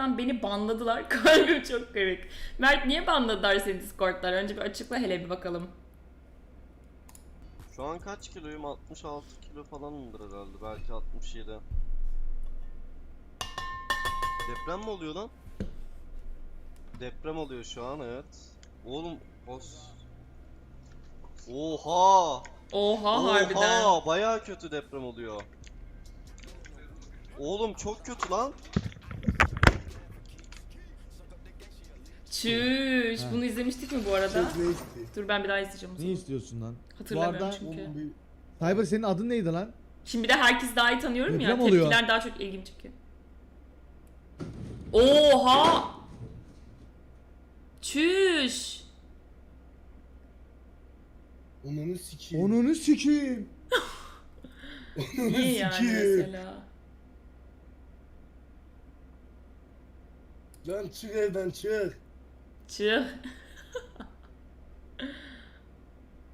Discord'dan beni banladılar. Kalbim çok kırık. Mert niye banladılar seni Discord'dan? Önce bir açıkla hele bir bakalım. Şu an kaç kiloyum? 66 kilo falanımdır herhalde. Belki 67. Deprem mi oluyor lan? Deprem oluyor şu an evet. Oğlum os. Oha! Oha harbiden. Oha! Bayağı kötü deprem oluyor. Oğlum çok kötü lan. Çüş. Bunu izlemiştik mi bu arada? Dur ben bir daha izleyeceğim o Ne zaman. istiyorsun lan? Hatırlamıyorum çünkü. Cyber senin adın neydi lan? Şimdi bir de herkes daha iyi tanıyorum ya. Deprem oluyor. Tepkiler daha çok ilgimi çekiyor. Oha! Çüş. Onunu sikeyim. Onunu sikeyim. Onunu Niye yani sikeyim. mesela? Lan çık evden çık. Çık.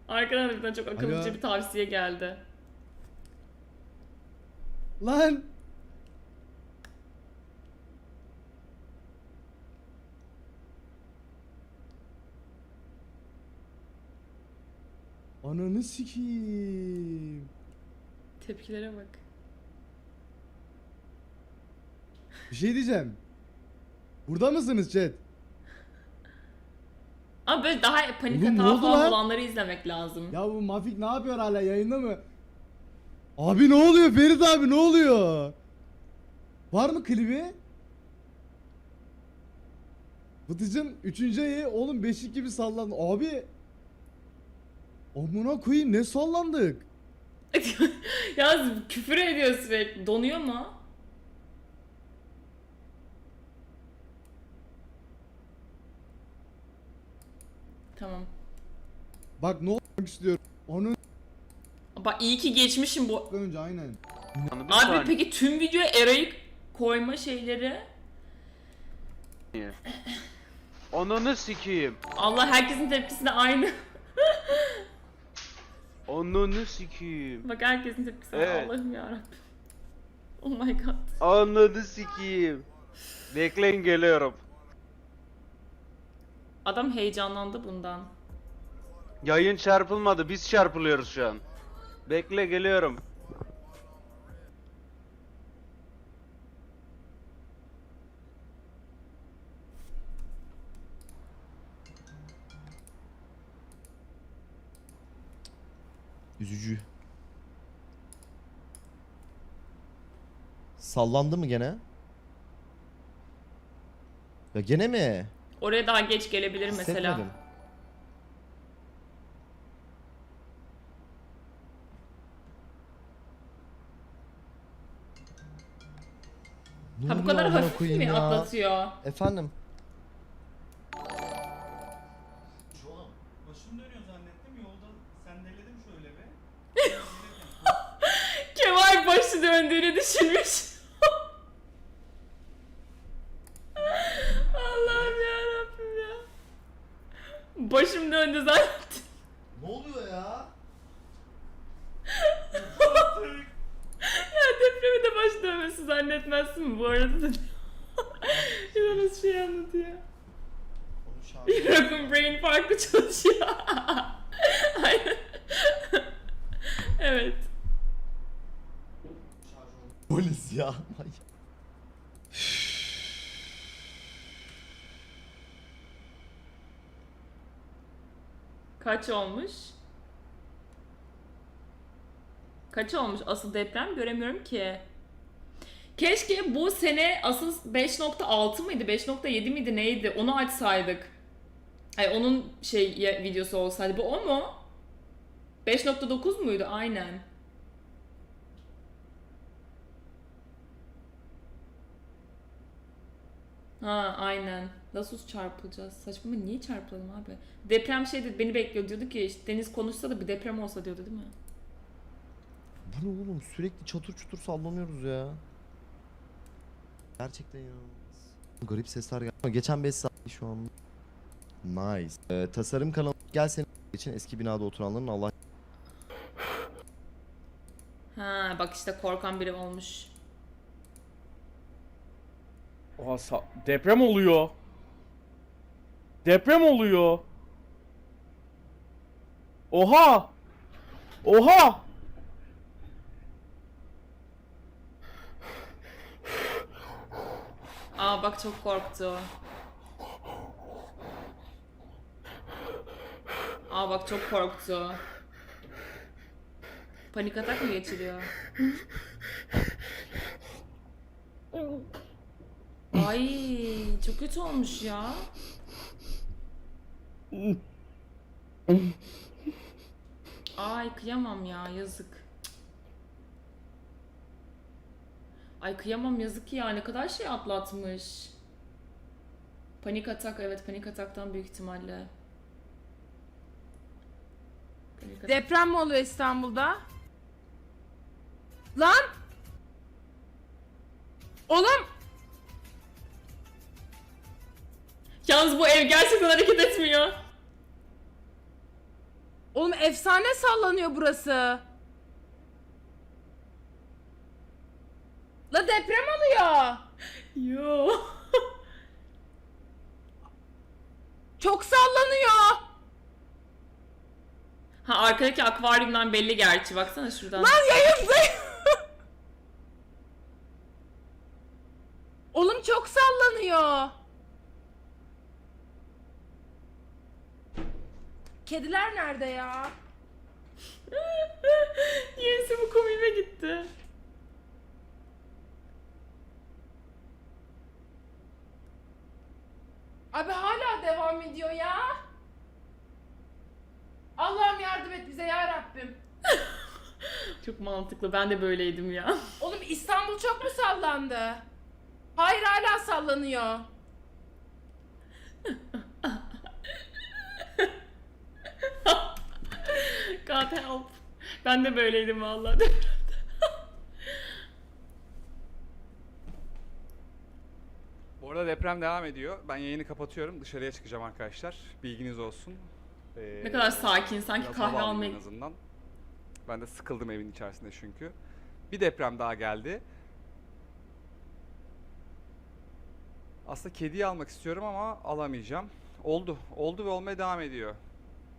Arkadan da bir tane çok akıllıca Alo. bir tavsiye geldi. Lan. Ananı sikeyim. Tepkilere bak. Bir şey diyeceğim. Burada mısınız chat? Ama böyle daha panik Oğlum ne hata oldu falan lan? olanları izlemek lazım. Ya bu Mafik ne yapıyor hala yayında mı? Abi ne oluyor Ferit abi ne oluyor? Var mı klibi? Vıtıcın 3. ayı oğlum beşik gibi sallandı. Abi Amına koyayım ne sallandık? ya küfür ediyor sürekli. Donuyor mu? Tamam. Bak ne olmak istiyorum. Onu Bak iyi ki geçmişim bu. önce aynen. Abi saniye. peki tüm videoya Eray'ı koyma şeyleri Ananı sikeyim. Allah herkesin tepkisi de aynı. Ananı sikeyim. Bak herkesin tepkisi Evet. Allah'ım yarabbim. Oh my god. Ananı sikeyim. Bekleyin geliyorum. Adam heyecanlandı bundan. Yayın çarpılmadı. Biz çarpılıyoruz şu an. Bekle geliyorum. Üzücü. Sallandı mı gene? Ya gene mi? Oraya daha geç gelebilir mesela. Hissetmedim. Ne Ha bu kadar amına hafif koyayım mi ya? atlatıyor? Efendim? Başım dönüyor zannettim yolda sendeledim şöyle be. Kemal başı döndüğünü düşünmüş. Allah'ım yarabbim ya. Başım döndü zaten. Ne oluyor ya? ya depremi de baş dönmesi zannetmezsin mi bu arada da? İnanılmaz şey anlatıyor. Rock'un brain farklı çalışıyor. Aynen. evet. Polis ya. Kaç olmuş? Kaç olmuş asıl deprem göremiyorum ki. Keşke bu sene asıl 5.6 mıydı 5.7 miydi neydi onu açsaydık. Ay onun şey videosu olsaydı bu o mu? 5.9 muydu aynen. Ha aynen. Nasıl çarpılacağız? Saçma mı? Niye çarpılalım abi? Deprem şeydi beni bekliyor diyordu ki işte Deniz konuşsa da bir deprem olsa diyordu değil mi? Bu ne oğlum? Sürekli çatır çutur sallanıyoruz ya. Gerçekten inanılmaz. Garip sesler geldi. Geçen 5 saat şu an. Nice. Ee, tasarım kanalı gel senin için eski binada oturanların Allah Ha bak işte korkan biri olmuş. Oha sa- deprem oluyor. Deprem oluyor. Oha! Oha! Aa bak çok korktu. Aa bak çok korktu. Panik atak mı geçiriyor? Ay çok kötü olmuş ya. Ay kıyamam ya yazık. Ay kıyamam yazık ya ne kadar şey atlatmış. Panik atak evet panik ataktan büyük ihtimalle. Panik atak. Deprem mi oluyor İstanbul'da? Lan! Oğlum! Yalnız bu ev gerçekten hareket etmiyor. Oğlum efsane sallanıyor burası. La deprem oluyor. Yo. Çok sallanıyor. Ha arkadaki akvaryumdan belli gerçi baksana şuradan. Lan yayındayım. Oğlum çok sallanıyor. Kediler nerede ya? Yenisi bu komiğime gitti. Abi hala devam ediyor ya. Allah'ım yardım et bize ya Rabbim. Çok mantıklı ben de böyleydim ya. Oğlum İstanbul çok mu sallandı? Hayır hala sallanıyor. God help. Ben de böyleydim vallahi. Bu arada deprem devam ediyor. Ben yayını kapatıyorum. Dışarıya çıkacağım arkadaşlar. Bilginiz olsun. Ee, ne kadar sakin sanki biraz kahve hava almaya en azından. Ben de sıkıldım evin içerisinde çünkü. Bir deprem daha geldi. Aslında kediyi almak istiyorum ama alamayacağım. Oldu. Oldu ve olmaya devam ediyor.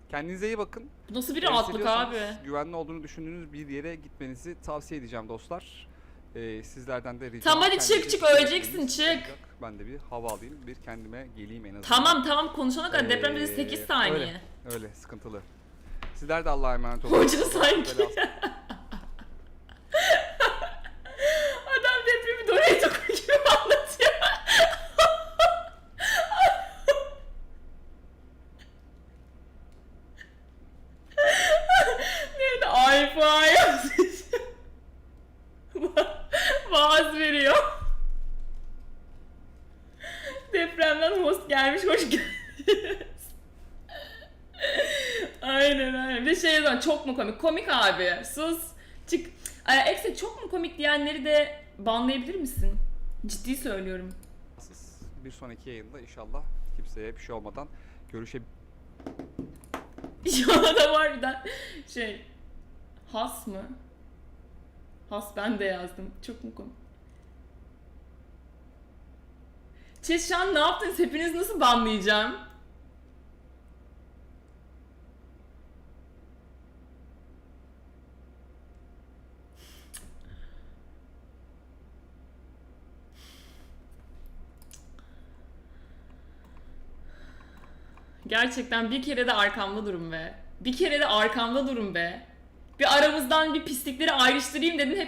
Kendinize iyi bakın. Bu nasıl bir rahatlık abi? Güvenli olduğunu düşündüğünüz bir yere gitmenizi tavsiye edeceğim dostlar. Ee, sizlerden de ricam. Tamam, hadi kendinize çık, çık, öleceksin, çık. Ben de bir hava alayım, bir kendime geleyim en azından. Tamam tamam konuşana kadar deprem dedi Ee, 8 saniye. Öyle, öyle sıkıntılı. Sizler de Allah'a emanet olun. Hoca sanki Adam depremi Dorito gibi anlatıyor. Neydi? Ay fay. Vaaz veriyor. Depremden host gelmiş hoş geldiniz. Aynen aynen. Bir şey yazan çok mu komik? Komik abi. Sus. Çık. Ay, Ekse çok mu komik diyenleri de banlayabilir misin? Ciddi söylüyorum. Bir sonraki yayında inşallah kimseye bir şey olmadan görüşebiliriz. Şu anda var bir de şey has mı? Has ben de yazdım. Çok mu komik? Chat şu an ne yaptınız? Hepiniz nasıl banlayacağım? Gerçekten bir kere de arkamda durun be. Bir kere de arkamda durun be. Bir aramızdan bir pislikleri ayrıştırayım dedin hepimiz